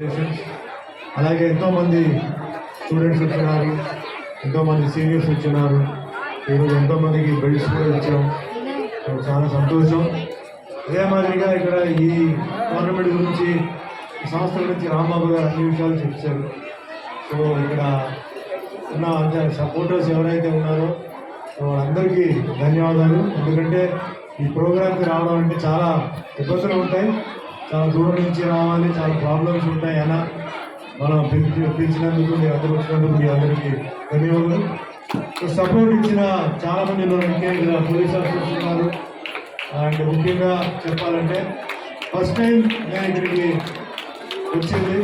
అలాగే ఎంతోమంది స్టూడెంట్స్ వచ్చినారు ఎంతోమంది సీనియర్స్ వచ్చినారు. ఈరోజు ఎంతోమందికి బెల్ట్స్ కూడా ఇచ్చాం. చాలా సంతోషం. అదే మాదిరిగా ఇక్కడ ఈ టోర్నమెంట్ గురించి సంస్థల సంస్థ గురించి రాంబాబు గారు అన్ని విషయాలు చెప్పారు. సో ఇక్కడ ఉన్న అంత సపోర్టర్స్ ఎవరైతే ఉన్నారో సో వాళ్ళందరికీ ధన్యవాదాలు. ఎందుకంటే ఈ ప్రోగ్రామ్కి రావడం అంటే చాలా ఇబ్బందులు ఉంటాయి. చాలా దూరం నుంచి రావాలి చాలా ప్రాబ్లమ్స్ ఉంటాయి. అలా మనం పిలిచి పిలిచినందుకు మీ అందరూ వచ్చినందుకు మీ అందరికీ ధన్యవాదాలు. సో సపోర్ట్ ఇచ్చిన చాలా మంది ముఖ్యంగా పోలీస్ ఆఫీసర్స్ ఉన్నారు. అండ్ ముఖ్యంగా చెప్పాలంటే ఫస్ట్ టైం నేను ఇక్కడికి వచ్చింది.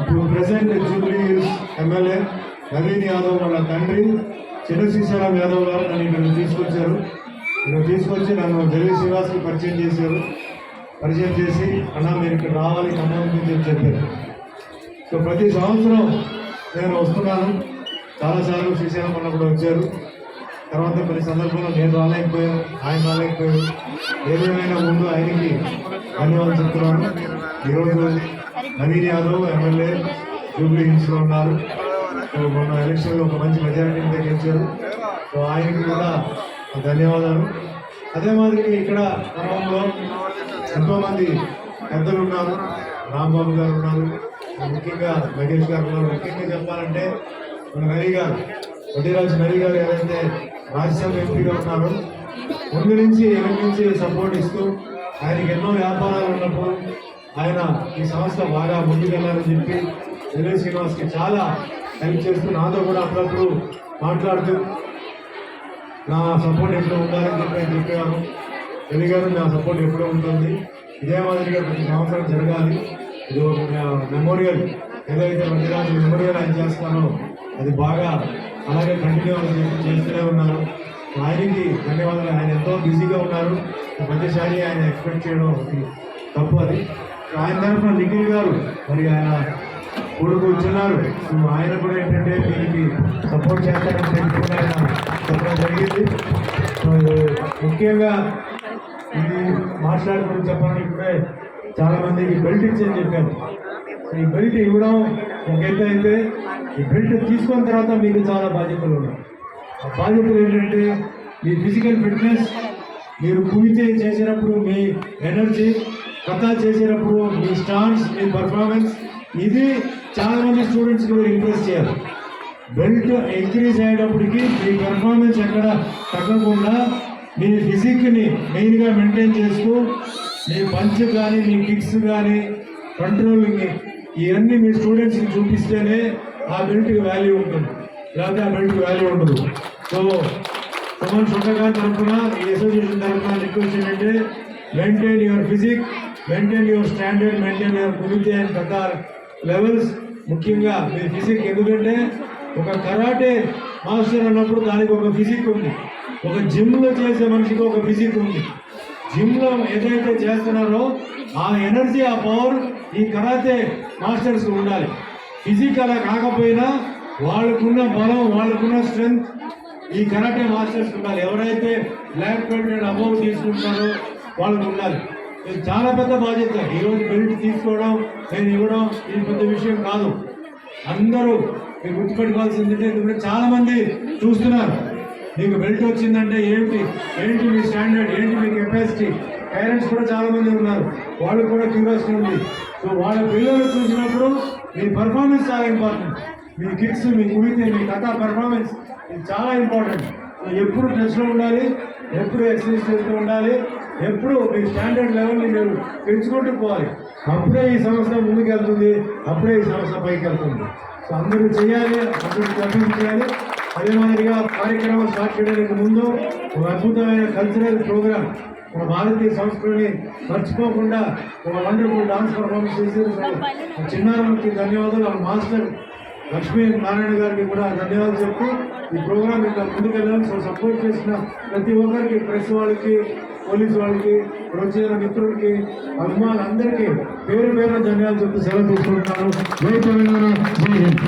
ఇప్పుడు present Jubilee MLA Naveen Yadav వాళ్ళ తండ్రి చిన్న శ్రీశైలం యాదవ్ గారు నన్ను ఇక్కడ తీసుకొచ్చారు. ఇక్కడ తీసుకొచ్చి నన్ను జగన్ శ్రీనివాస్కి పరిచయం చేశారు. పరిచయం చేసి అన్న మీరు ఇక్కడ రావాలి ఖమ్మం అని చెప్పారు. సో ప్రతి సంవత్సరం నేను వస్తున్నాను. చాలాసార్లు శ్రీశైలం ఉన్నప్పుడు వచ్చారు. తర్వాత కొన్ని సందర్భంలో నేను రాలేకపోయాను ఆయన రాలేకపోయాను ఏదేమైనా ముందు ఆయనకి ధన్యవాదాలు చెప్తున్నాను. ఈరోజు నవీన్ యాదవ్ ఎమ్మెల్యే జూబ్లీ హిల్స్లో ఉన్నారు. మొన్న ఎలక్షన్లో ఒక మంచి మెజారిటీని గెలిచారు. సో ఆయనకి కూడా ధన్యవాదాలు. అదే మాదిరి ఇక్కడ ఖమ్మంలో ఎంతోమంది పెద్దలు ఉన్నారు రాంబాబు గారు ఉన్నారు ముఖ్యంగా మహేష్ గారు ఉన్నారు. ముఖ్యంగా చెప్పాలంటే మన నరి గారు వడ్డీరాజు నరి గారు ఏదైతే రాజ్యసభ ఎంపీగా ఉన్నారు ముందు నుంచి ఎనిమిది నుంచి సపోర్ట్ ఇస్తూ ఆయనకి ఎన్నో వ్యాపారాలు ఉన్నప్పుడు ఆయన ఈ సంస్థ బాగా ముందుకెళ్ళాలని చెప్పి వినయ్ శ్రీనివాస్కి చాలా హెల్ప్ చేస్తూ నాతో కూడా అప్పుడప్పుడు మాట్లాడుతూ నా సపోర్ట్ ఎప్పుడు ఉండాలని చెప్పి ఆయన చెప్పేవారు. రవి నా సపోర్ట్ ఎప్పుడూ ఉంటుంది. ఇదే మాదిరిగా ప్రతి సంవత్సరం జరగాలి. ఇది ఒక మెమోరియల్ ఏదైతే ప్రతిరాజు మెమోరియల్ ఆయన చేస్తానో అది బాగా అలాగే కంటిన్యూ చేస్తూనే ఉన్నారు. ఆయనకి ధన్యవాదాలు. ఆయన ఎంతో బిజీగా ఉన్నారు. ప్రతిసారి ఆయన ఎక్స్పెక్ట్ చేయడం తప్పు అది. ఆయన తరఫున నిఖిల్ గారు మరి ఆయన కొడుకు వచ్చినారు ఆయన కూడా ఏంటంటే దీనికి సపోర్ట్ చేస్తారని చెప్పి ఆయన చెప్పడం జరిగింది. ముఖ్యంగా ఇది మాట్లాడుకుని చెప్పాలని ఇప్పుడే చాలా మందికి బెల్ట్ ఇచ్చని చెప్పాను ఈ బెల్ట్ ఇవ్వడం ఒక అయితే ఈ బెల్ట్ తీసుకున్న తర్వాత మీకు చాలా బాధ్యతలు ఉన్నాయి. ఆ బాధ్యతలు ఏంటంటే మీ ఫిజికల్ ఫిట్నెస్ మీరు కుమితే చేసినప్పుడు మీ ఎనర్జీ కథ చేసేటప్పుడు మీ స్టాన్స్ మీ పర్ఫార్మెన్స్ ఇది చాలా మంది స్టూడెంట్స్కి మీరు ఇంప్రెస్ చేయాలి. బెల్ట్ ఇంక్రీజ్ అయ్యేటప్పటికి మీ పెర్ఫార్మెన్స్ ఎక్కడ తగ్గకుండా మీ ఫిజిక్ని మెయిన్గా మెయింటైన్ చేస్తూ మీ పంచ్ కానీ మీ కిక్స్ కానీ కంట్రోలింగ్ ఇవన్నీ మీ స్టూడెంట్స్కి చూపిస్తేనే ఆ బెల్ట్కి వాల్యూ ఉంటుంది. లేకపోతే ఆ బెల్ట్కి వాల్యూ ఉండదు. సో సుమన్ సుందర్ తరఫున ఈ అసోసియేషన్ తరఫున రిక్వెస్ట్ ఏంటంటే maintain your physique maintain your standard maintain your kumite and పెద్ద లెవెల్స్ ముఖ్యంగా మీ ఫిజిక్ ఎందుకంటే ఒక కరాటే మాస్టర్ అన్నప్పుడు దానికి ఒక ఫిజిక్ ఉంది. ఒక జిమ్లో చేసే మనిషికి ఒక ఫిజిక్ ఉంది. జిమ్లో ఏదైతే చేస్తున్నారో ఆ ఎనర్జీ ఆ పవర్ ఈ కరాటే మాస్టర్స్ ఉండాలి. ఫిజిక్ అలా కాకపోయినా వాళ్ళకున్న బలం వాళ్ళకున్న స్ట్రెంగ్త్ ఈ కరాటే మాస్టర్స్ ఉండాలి. ఎవరైతే బ్లాక్ బెల్ట్ అండ్ అబౌవ్ తీసుకుంటారో వాళ్ళకు ఉండాలి. ఇది చాలా పెద్ద బాధ్యత. ఈరోజు బెల్ట్ తీసుకోవడం నేను ఇవ్వడం ఇది పెద్ద విషయం కాదు. అందరూ మీరు గుర్తుపెట్టుకోవాల్సింది ఎందుకంటే చాలా మంది చూస్తున్నారు. మీకు బెల్ట్ వచ్చిందంటే ఏంటి? ఏంటి మీ స్టాండర్డ్ ఏంటి మీ కెపాసిటీ పేరెంట్స్ కూడా చాలామంది ఉన్నారు. వాళ్ళకు కూడా క్యూరియాసిటీ ఉంది. సో వాళ్ళ పిల్లలు చూసినప్పుడు మీ పర్ఫార్మెన్స్ చాలా ఇంపార్టెంట్ మీ కిడ్స్ మీ కువితే మీ కథ పర్ఫార్మెన్స్ ఇది చాలా ఇంపార్టెంట్ సో ఎప్పుడు టెస్ట్లో ఉండాలి? ఎప్పుడు ఎక్సర్సైజ్ చేస్తూ ఉండాలి? ఎప్పుడు మీ స్టాండర్డ్ లెవెల్ని మీరు పెంచుకుంటూ పోవాలి. అప్పుడే ఈ సంస్థ ముందుకు వెళ్తుంది అప్పుడే ఈ సంస్థ పైకి వెళ్తుంది సో అందరూ చేయాలి అందరూ అభివృద్ధి చేయాలి. అదే మాదిరిగా కార్యక్రమం స్టార్ట్ చేయడానికి ముందు ఒక అద్భుతమైన కల్చరల్ ప్రోగ్రామ్ మన భారతీయ సంస్కృతిని మర్చిపోకుండా ఒక వండర్ఫుల్ డాన్స్ పర్ఫార్మెన్స్ చేశారు చిన్నారానికి ధన్యవాదాలు. ఆ మాస్టర్ లక్ష్మీ నారాయణ గారికి కూడా ధన్యవాదాలు చెప్తూ ఈ ప్రోగ్రామ్ ఇంకా ముందుకెళ్ళాలని సో సపోర్ట్ చేసిన ప్రతి ఒక్కరికి ప్రెస్ వాళ్ళకి పోలీస్ వాళ్ళకి ఇక్కడ వచ్చిన మిత్రులకి అభిమానులందరికీ పేరు పేరు ధన్యవాదాలు చెప్తూ సెలవు తీసుకుంటున్నాను. జై తెలంగాణ జై హింద్.